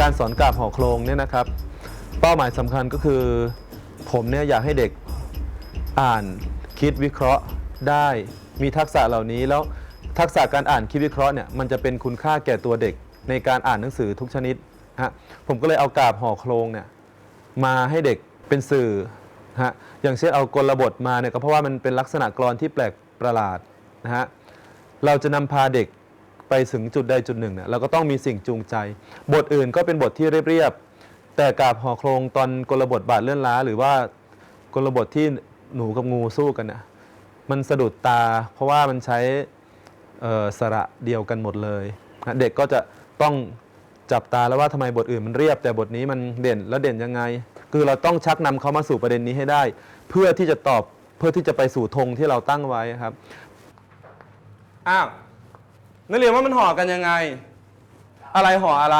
การสอนกราบห่อโครงเนี่ยนะครับ เป้าหมายสำคัญก็คือ ผมเนี่ยอยากให้เด็กอ่านคิดวิเคราะห์ได้มีทักษะเหล่านี้แล้วทักษะการอ่านคิดวิเคราะห์เนี่ยมันจะเป็นคุณค่าแก่ตัวเด็กในการอ่านหนังสือทุกชนิดฮะผมก็เลยเอากราบห่อโครงเนี่ยมาให้เด็กเป็นสื่อฮะอย่างเช่นเอากลบทมาเนี่ยก็เพราะว่ามันเป็นลักษณะกรอนที่แปลกประหลาดนะฮะเราจะนำพาเด็ก ไปถึงจุดใดจุดหนึ่งเนี่ยเราก็ต้องมีสิ่งจูงใจ บทอื่นก็เป็นบทที่เรียบๆแต่กาบห่อโครงตอนกลบทบาทเลื่อนล้า หรือว่ากลบทที่หนูกับงูสู้กันน่ะมันสะดุดตา เพราะว่ามันใช้สระเดียวกันหมดเลยนะเด็กก็จะต้องจับตาแล้วว่าทำไมบทอื่นมันเรียบ แต่บทนี้มันเด่นแล้วเด่นยังไง คือเราต้องชักนำเขามาสู่ประเด็นนี้ให้ได้ เพื่อที่จะตอบเพื่อที่จะไปสู่ธงที่เราตั้งไว้ครับอ้าว นักเรียนว่ามันห่อกันยังไง อะไรห่ออะไร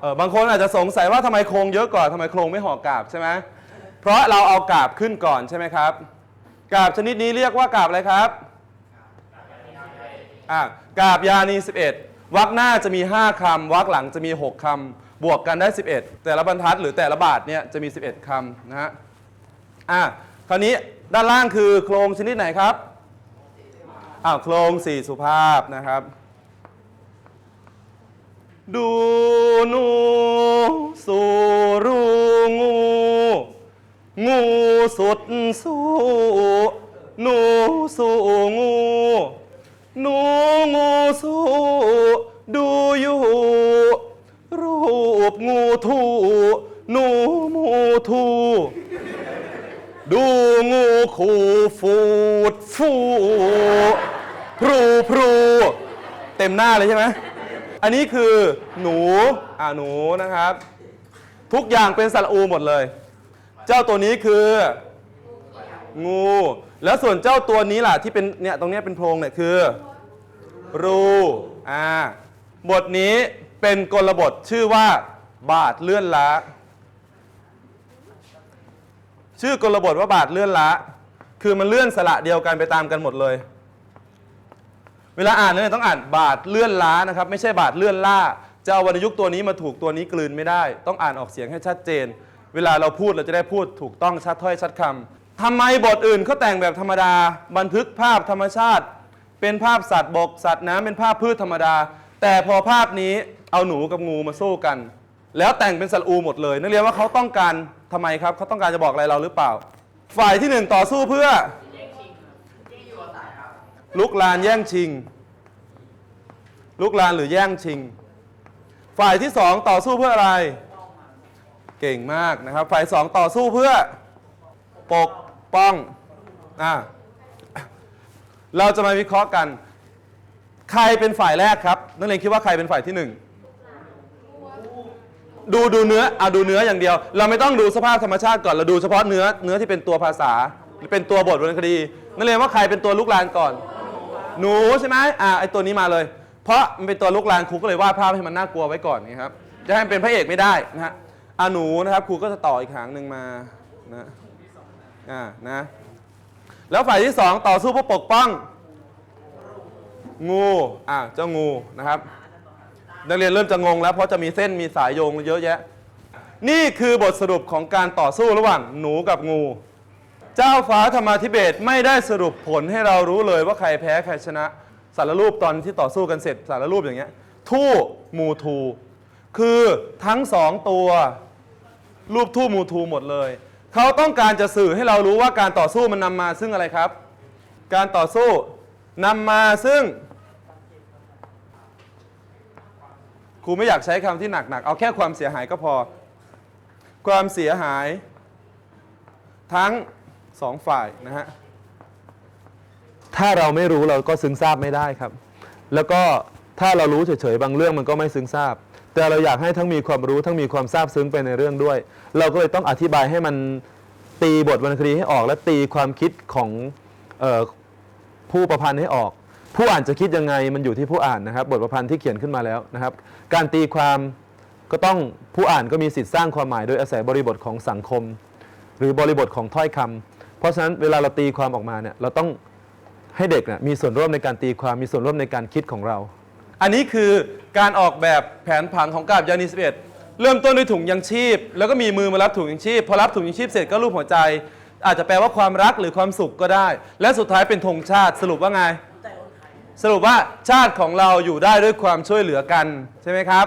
เออบางคนอาจจะสงสัยว่าทำไมโครงเยอะกว่าทำไมโครงไม่ห่อกาบใช่ไหมเพราะเราเอากาบขึ้นก่อนใช่ไหมครับกาบชนิดนี้เรียกว่ากาบอะไรครับอะกาบยานี 11วรรคหน้าจะมี 5คำวรรคหลังจะมี 6คำบวกกันได้ 11 แต่ละบรรทัดหรือแต่ละบาทเนี่ยจะมี 11คำนะฮะอะคราวนี้ด้านล่างคือโครงชนิดไหนครับ อ้าวโครงสี่สุภาพนะครับ ดูหนูสู่รูงู งูสุดสู้หนูสู่งู หนูงูสู้ ดูอยู่ รูปงูทูหนูมูทูดูงูขู่ฟูดฟู พรูพรูเต็มหน้าเลยใช่ไหมอันนี้คือหนูอ่าหนูนะครับ ทุกอย่างเป็นสระอูหมดเลย เจ้าตัวนี้คือ งู แล้วส่วนเจ้าตัวนี้ล่ะที่เป็นเนี่ยตรงเนี้ยเป็นโพรงเนี่ยคือ รูอ่าบทนี้เป็นกลบทชื่อว่า บาทเลื่อนล้าชื่อกลบทว่าบาทเลื่อนละคือมันเลื่อนสระเดียวกันไปตามกันหมดเลย เวลาอ่านเนี่ยต้องอ่านบาทเลื่อนล้านะครับ ไม่ใช่บาทเลื่อนล่าจะเอาวรรณยุกต์ตัวนี้มาถูกตัวนี้กลืนไม่ได้ ต้องอ่านออกเสียงให้ชัดเจน เวลาเราพูดเราจะได้พูดถูกต้องชัดถ้อยชัดคำทำไมบทอื่นเขาแต่งแบบธรรมดา บันทึกภาพธรรมชาติ เป็นภาพสัตว์บกสัตว์น้ำเป็นภาพพืชธรรมดา แต่พอภาพนี้เอาหนูกับงูมาสู้กัน แล้วแต่งเป็นสระอูหมดเลย นักเรียนว่าเขาต้องการทำไมครับเขาต้องการจะบอกอะไรเราหรือเปล่า ฝ่ายที่หนึ่งต่อสู้เพื่อ ลุกลานแย่งชิง ลุกลานหรือแย่งชิง ฝ่ายที่สองต่อสู้เพื่ออะไร เก่งมากนะครับ ฝ่ายสองต่อสู้เพื่อปกป้องอ่าเราจะมาวิเคราะห์กัน ใครเป็นฝ่ายแรกครับ นักเรียนคิดว่าใครเป็นฝ่ายที่หนึ่งดูดูเนื้อเอาดูเนื้ออย่างเดียว เราไม่ต้องดูสภาพธรรมชาติก่อน เราดูเฉพาะเนื้อ เนื้อที่เป็นตัวภาษาหรือเป็นตัวบทวรรณคดี นักเรียนว่าใครเป็นตัวลุกลานก่อน หนูใช่ไหมอ่าไอตัวนี้มาเลย เพราะมันเป็นตัวลุกลานครูก็เลยวาดภาพให้มันน่ากลัวไว้ก่อนนี่ครับจะให้มันเป็นพระเอกไม่ได้นะฮะอ่าหนูนะครับครูก็จะต่ออีกหางหนึ่งมานะอ่านะแล้วฝ่ายที่สองต่อสู้เพื่อปกป้อง งูอ่าเจ้างูนะครับนักเรียนเริ่มจะงงแล้วเพราะจะมีเส้นมีสายโยงเยอะแยะ นี่คือบทสรุปของการต่อสู้ระหว่างหนูกับงู เจ้าฟ้าธรรมาธิเบศไม่ได้สรุปผลให้เรารู้เลยว่าใครแพ้ใครชนะ สารรูปตอนที่ต่อสู้กันเสร็จสารรูปอย่างเงี้ยทู่มูทู คือทั้งสองตัวรูปทู่มูทูหมดเลย เขาต้องการจะสื่อให้เรารู้ว่าการต่อสู้มันนำมาซึ่งอะไรครับ การต่อสู้นำมาซึ่งครูไม่อยากใช้คำที่หนักๆ เอาแค่ความเสียหายก็พอ ความเสียหาย ทั้ง สองฝ่ายนะฮะถ้าเราไม่รู้เราก็ซึ้งทราบไม่ได้ครับ แล้วก็ถ้าเรารู้เฉยๆบางเรื่องมันก็ไม่ซึ้งทราบ แต่เราอยากให้ทั้งมีความรู้ทั้งมีความทราบซึ้งไปในเรื่องด้วย เราก็เลยต้องอธิบายให้มันตีบทวรรณคดีให้ออก และตีความคิดของออผู้ประพันธ์ให้ออก ผู้อ่านจะคิดยังไงมันอยู่ที่ผู้อ่านนะครับ บทประพันธ์ที่เขียนขึ้นมาแล้วนะครับ การตีความก็ต้องผู้อ่านก็มีสิทธิ์สร้างความหมายโดยอาศัยบริบทของสังคม หรือบริบทของถ้อยคำ เพราะฉะนั้นเวลาเราตีความออกมาเนี่ยเราต้องให้เด็กนะมีส่วนร่วมในการตีความมีส่วนร่วมในการคิดของเรา อันนี้คือการออกแบบแผนผังของกาบยานี11เริ่มต้นด้วยถุงยังชีพ แล้วก็มีมือมารับถุงยังชีพ พอรับถุงยังชีพเสร็จก็รูปหัวใจ อาจจะแปลว่าความรักหรือความสุขก็ได้ และสุดท้ายเป็นธงชาติสรุปว่าไง สรุปว่าชาติของเราอยู่ได้ด้วยความช่วยเหลือกันใช่ไหมครับ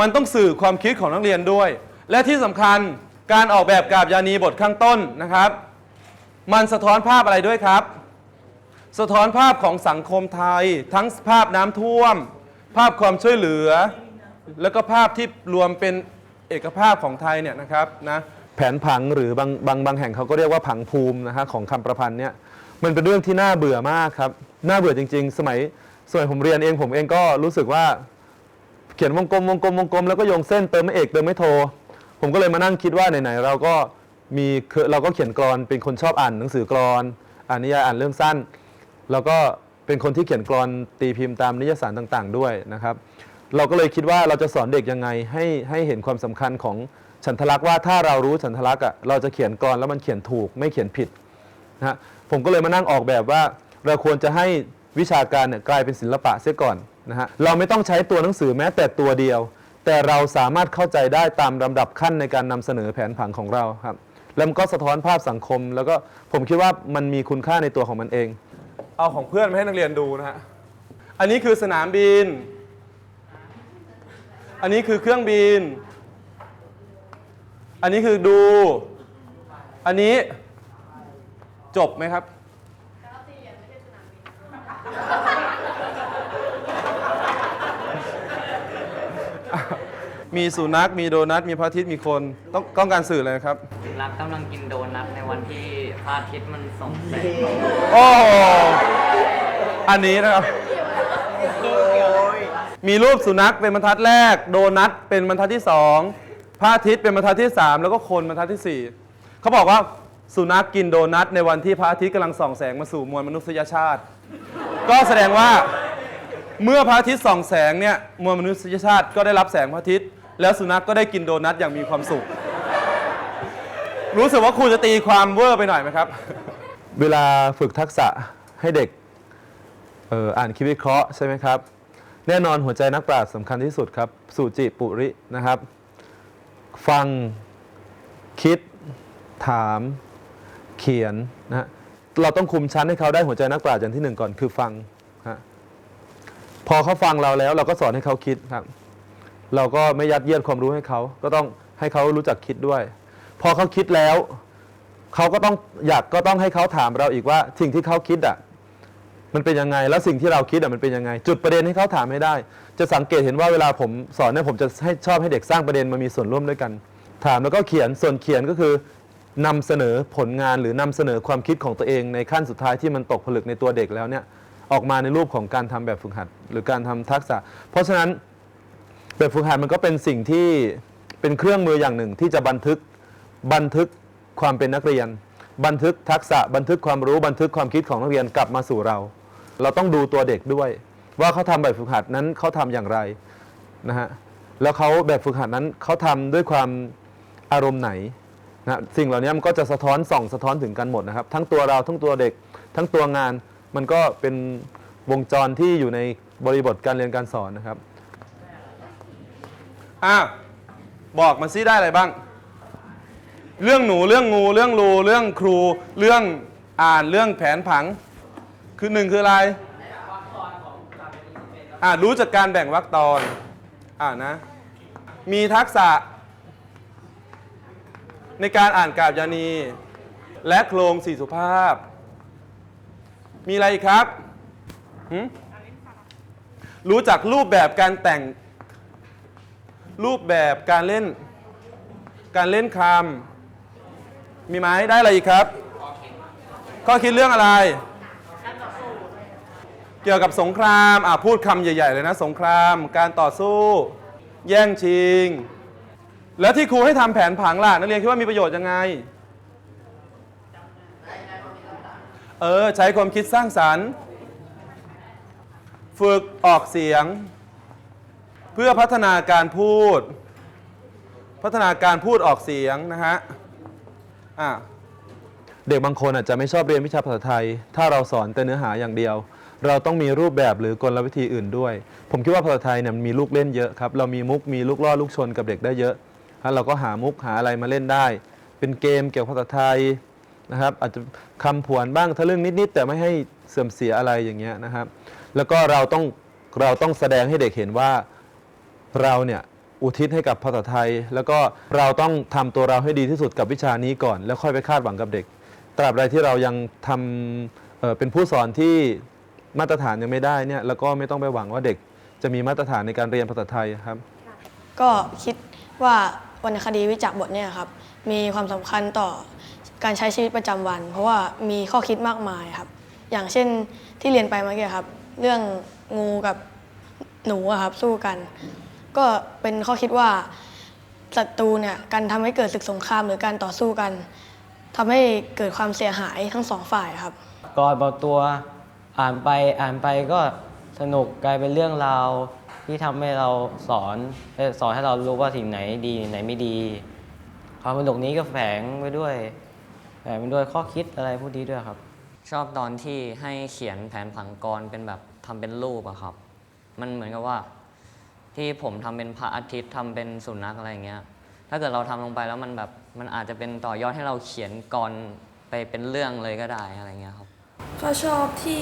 มันต้องสื่อความคิดของนักเรียนด้วย และที่สำคัญการออกแบบกาบยานีบทข้างต้นนะครับ มันสะท้อนภาพอะไรด้วยครับ สะท้อนภาพของสังคมไทย ทั้งภาพน้ำท่วม ภาพความช่วยเหลือ แล้วก็ภาพที่รวมเป็นเอกภาพของไทยเนี่ยนะครับนะแผนผังหรือบางบางบางแห่งเขาก็เรียกว่าผังภูมินะฮะของคำประพันธ์เนี่ยมันเป็นเรื่องที่น่าเบื่อมากครับน่าเบื่อจริง ๆ สมัยสมัยผมเรียนเองผมเองก็รู้สึกว่าเขียนวงกลมวงกลมวงกลมแล้วก็โยงเส้นเติมไม่เอกเติมไม่โท ผมก็เลยมานั่งคิดว่าไหนๆเราก็ มีเคเราก็เขียนกรอนเป็นคนชอบอ่านหนังสือกรอนอ่านนิยายอ่านเรื่องสั้น แล้วก็เป็นคนที่เขียนกรอนตีพิมพ์ตามนิยสารต่างๆ ด้วยนะครับ เราก็เลยคิดว่าเราจะสอนเด็กยังไงให้ให้เห็นความสำคัญของฉันทลักษณ์ว่าถ้าเรารู้ฉันทลักษณ์อะเราจะเขียนกรอนแล้วมันเขียนถูกไม่เขียนผิดนะฮะผมก็เลยมานั่งออกแบบว่า เราควรจะให้วิชาการเนี่ยกลายเป็นศิลปะเสียก่อนนะฮะเราไม่ต้องใช้ตัวหนังสือแม้แต่ตัวเดียว แต่เราสามารถเข้าใจได้ตามลำดับขั้นในการนำเสนอแผนผังของเราครับ แล้วมันก็สะท้อนภาพสังคม แล้วก็ผมคิดว่ามันมีคุณค่าในตัวของมันเอง เอาของเพื่อนมาให้นักเรียนดูนะฮะ อันนี้คือสนามบิน อันนี้คือเครื่องบิน อันนี้คือดู อันนี้จบไหมครับ มีสุนัขมีโดนัทมีพระอาทิตย์มีคนต้องต้องการสื่ออะไรครับ รักกำลังกินโดนัทในวันที่พระอาทิตย์มันส่องแสงโอ้โหอันนี้นะครับ มีรูปสุนัขเป็นบรรทัดแรก โดนัทเป็นบรรทัดที่สองพระอาทิตย์เป็นบรรทัดที่สามแล้วก็คนบรรทัดที่สี่เขาบอกว่าสุนัขกินโดนัทในวันที่พระอาทิตย์กำลังส่องแสงมาสู่มวลมนุษยชาติ ก็แสดงว่าเมื่อพระอาทิตย์ส่องแสงเนี่ยมวลมนุษยชาติก็ได้รับแสงพระอาทิตย์ แล้วสุนัขก็ได้กินโดนัทอย่างมีความสุข รู้สึกว่าครูจะตีความเวอร์ไปหน่อยไหมครับ เวลาฝึกทักษะให้เด็กเอ่ออ่านคิดวิเคราะห์ใช่ไหมครับ แน่นอนหัวใจนักปราชญ์สำคัญที่สุดครับสุจิปุรินะครับ ฟังคิดถามเขียนนะฮะเราต้องคุมชั้นให้เขาได้หัวใจนักปราชญ์อย่างที่หนึ่งก่อนคือฟังฮะพอเขาฟังเราแล้วเราก็สอนให้เขาคิดครับ เราก็ไม่ยัดเยียดความรู้ให้เขา ก็ต้องให้เขารู้จักคิดด้วย พอเขาคิดแล้ว เขาก็ต้องอยากก็ต้องให้เขาถามเราอีกว่า สิ่งที่เขาคิดอะ มันเป็นยังไง แล้วสิ่งที่เราคิดอะมันเป็นยังไง จุดประเด็นให้เขาถามให้ได้ จะสังเกตเห็นว่าเวลาผมสอนเนี่ยผมจะให้ชอบให้เด็กสร้างประเด็นมามีส่วนร่วมด้วยกัน ถามแล้วก็เขียนส่วนเขียนก็คือนำเสนอผลงานหรือนำเสนอความคิดของตัวเอง ในขั้นสุดท้ายที่มันตกผลึกในตัวเด็กแล้วเนี่ยออกมาในรูปของการทำแบบฝึกหัด หรือการทำทักษะ เพราะฉะนั้น แบบฝึกหัดมันก็เป็นสิ่งที่เป็นเครื่องมืออย่างหนึ่งที่จะบันทึกบันทึกความเป็นนักเรียน บันทึกทักษะบันทึกความรู้บันทึกความคิดของนักเรียนกลับมาสู่เรา เราต้องดูตัวเด็กด้วย ว่าเขาทำแบบฝึกหัดนั้นเขาทำอย่างไรนะฮะแล้วเขาแบบฝึกหัดนั้นเขาทำด้วยความอารมณ์ไหนนะสิ่งเหล่านี้มันก็จะสะท้อนส่องสะท้อนถึงกันหมดนะครับ ทั้งตัวเราทั้งตัวเด็ก ทั้งตัวงานมันก็เป็นวงจรที่อยู่ในบริบทการเรียนการสอนนะครับ อะบอกมาซิได้อะไรบ้าง เรื่องหนูเรื่องงูเรื่องรูเรื่องครู เรื่องอ่านเรื่องแผนผัง คือหนึ่งคืออะไรอ่ารู้จากการแบ่งวรรคตอนอ่านะ มีทักษะ ในการอ่านกาบยานี และโครงสี่สุภาพ มีอะไรอีกครับ รู้จักรูปแบบการแต่ง รูปแบบการเล่น การเล่นคำมีไหมได้อะไรอีกครับข้อคิดเรื่องอะไร เกี่ยวกับสงครามอะพูดคำใหญ่ ๆ เลยนะ สงคราม การต่อสู้ แย่งชิง แล้วที่ครูให้ทำแผนผังล่ะนักเรียนคิดว่ามีประโยชน์ยังไง เออ ใช้ความคิดสร้างสรรค์ ฝึกออกเสียง เพื่อพัฒนาการพูด พัฒนาการพูดออกเสียงนะฮะอะเด็กบางคนอาจจะไม่ชอบเรียนวิชาภาษาไทย ถ้าเราสอนแต่เนื้อหาอย่างเดียว เราต้องมีรูปแบบหรือกลวิธีอื่นด้วย ผมคิดว่าภาษาไทยเนี่ยมันมีลูกเล่นเยอะครับ เรามีมุกมีลูกล่อลูกชนกับเด็กได้เยอะแล้วเราก็หามุกหาอะไรมาเล่นได้ เป็นเกมเกี่ยวกับภาษาไทยนะครับ อาจจะคำผวนบ้างถ้าเรื่งนิดๆแต่ไม่ให้เสื่อมเสียอะไรอย่างเงี้ยนะครับ แล้วก็เราต้องเราต้องแสดงให้เด็กเห็นว่า เราเนี่ยอุทิศให้กับภาษาไทย แล้วก็เราต้องทำตัวเราให้ดีที่สุดกับวิชานี้ก่อน แล้วค่อยไปคาดหวังกับเด็ก ตราบใดที่เรายังทำเเป็นผู้สอนที่มาตรฐานยังไม่ได้เนี่ยแล้วก็ไม่ต้องไปหวังว่าเด็กจะมีมาตรฐานในการเรียนภาษาไทยครับ ก็คิดว่าวรรณคดีวิจักบทเนี่ยครับมีความสำคัญต่อการใช้ชีวิตประจำวัน เพราะว่ามีข้อคิดมากมายครับ อย่างเช่นที่เรียนไปเมื่อกี้ครับ เรื่องงูกับหนูครับสู้กัน ก็เป็นข้อคิดว่าศัตรูเนี่ยการทำให้เกิดศึกสงครามหรือการต่อสู้กันทำให้เกิดความเสียหายทั้งสองฝ่ายครับก่อนบอกตัวอ่านไปอ่านไปก็สนุกกลายเป็นเรื่องราวที่ทำให้เราสอนเอ่อสอนให้เรารู้ว่าสิ่งไหนดีไหนไม่ดี ความสนุกนี้ก็แฝงไว้ด้วยแฝงไปด้วยข้อคิดอะไรพวกนี้ด้วยครับ ชอบตอนที่ให้เขียนแผนผังกรเป็นแบบทำเป็นรูปอะครับ มันเหมือนกับว่า ที่ผมทำเป็นพระอาทิตย์ทำเป็นสุนัขอะไรอย่างเงี้ย ถ้าเกิดเราทำลงไปแล้วมันแบบมันอาจจะเป็นต่อยอดให้เราเขียนกรไปเป็นเรื่องเลยก็ได้อะไรเงี้ยครับ ก็ชอบที่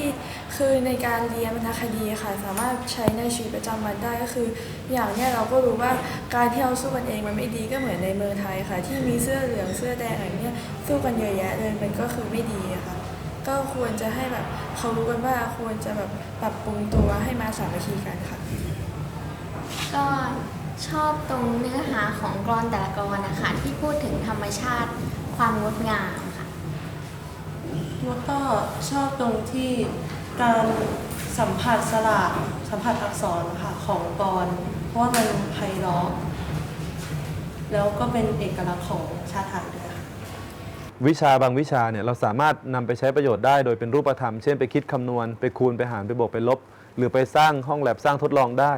คือในการเรียนวรรณคดีค่ะ สามารถใช้ในชีวิตประจำวันได้ก็คือ อย่างเนี้ยเราก็รู้ว่าการที่เราสู้กันเองมันไม่ดีก็เหมือนในเมืองไทยค่ะ ที่มีเสื้อเหลืองเสื้อแดงอะไรเนี้ยสู้กันเยอะแยะเลยมันก็คือไม่ดีอะค่ะก็ควรจะให้แบบเขารู้กันว่าควรจะแบบปรับปรุงตัวให้มาสามัคคีกันค่ะ ก็ชอบตรงเนื้อหาของกรอนแต่ละกรอนนะคะที่พูดถึงธรรมชาติความงดงามค่ะ แล้วก็ชอบตรงที่การสัมผัสสระสัมผัสอักษรค่ะของกรเพราะว่ามันไพเราะแล้วก็เป็นเอกลักษณ์ของชาติไทยด้วยค่ะ วิชาบางวิชาเนี่ยเราสามารถนำไปใช้ประโยชน์ได้โดยเป็นรูปธรรม เช่นไปคิดคำนวณ ไปคูณไปหารไปบวกไปลบ หรือไปสร้างห้องแลบสร้างทดลองได้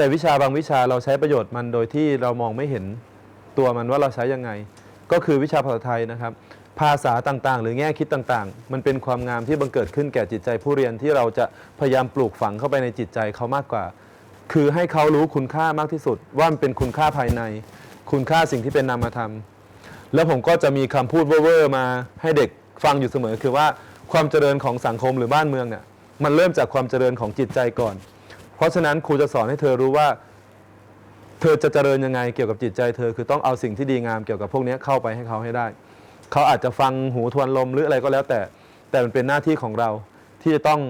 แต่วิชาบางวิชาเราใช้ประโยชน์มันโดยที่เรามองไม่เห็นตัวมันว่าเราใช้ยังไง ก็คือวิชาภาษาไทยนะครับ ภาษาต่างๆ หรือแง่คิดต่างๆ มันเป็นความงามที่บังเกิดขึ้นแก่จิตใจผู้เรียนที่เราจะพยายามปลูกฝังเข้าไปในจิตใจเขามากกว่า คือให้เขารู้คุณค่ามากที่สุด ว่ามันเป็นคุณค่าภายใน คุณค่าสิ่งที่เป็นนามธรรม แล้วผมก็จะมีคำพูดเว่อร์มาให้เด็กฟังอยู่เสมอ คือว่าความเจริญของสังคมหรือบ้านเมืองเนี่ยมันเริ่มจากความเจริญของจิตใจก่อน เพราะฉะนั้นครูจะสอนให้เธอรู้ว่า เธอจะเจริญยังไงเกี่ยวกับจิตใจเธอคือต้องเอาสิ่งที่ดีงามเกี่ยวกับพวกนี้เข้าไปให้เขาให้ได้ เขาอาจจะฟังหูทวนลมหรืออะไรก็แล้วแต่ แต่มันเป็นหน้าที่ของเราที่จะต้อง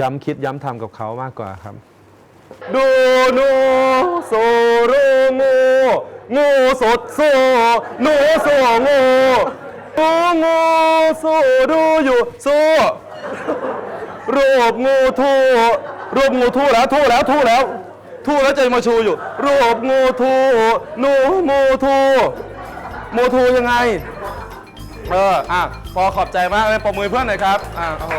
ย้ำคิดย้ำทำกับเขามากกว่าครับ ดูนูสูรูงูงูสดสูหนูสูงูงูงูสูดูอยู่สูรูปงูทู รูปงูทู่แล้วทู่แล้วทู่แล้ว ทู่แล้วใจมาชูอยู่ รูปงูทู่หนูงูทู่มูทู่ยังไง เอออะพอขอบใจมากเลยปรบมือเพื่อนหน่อยครับอะโอ้โห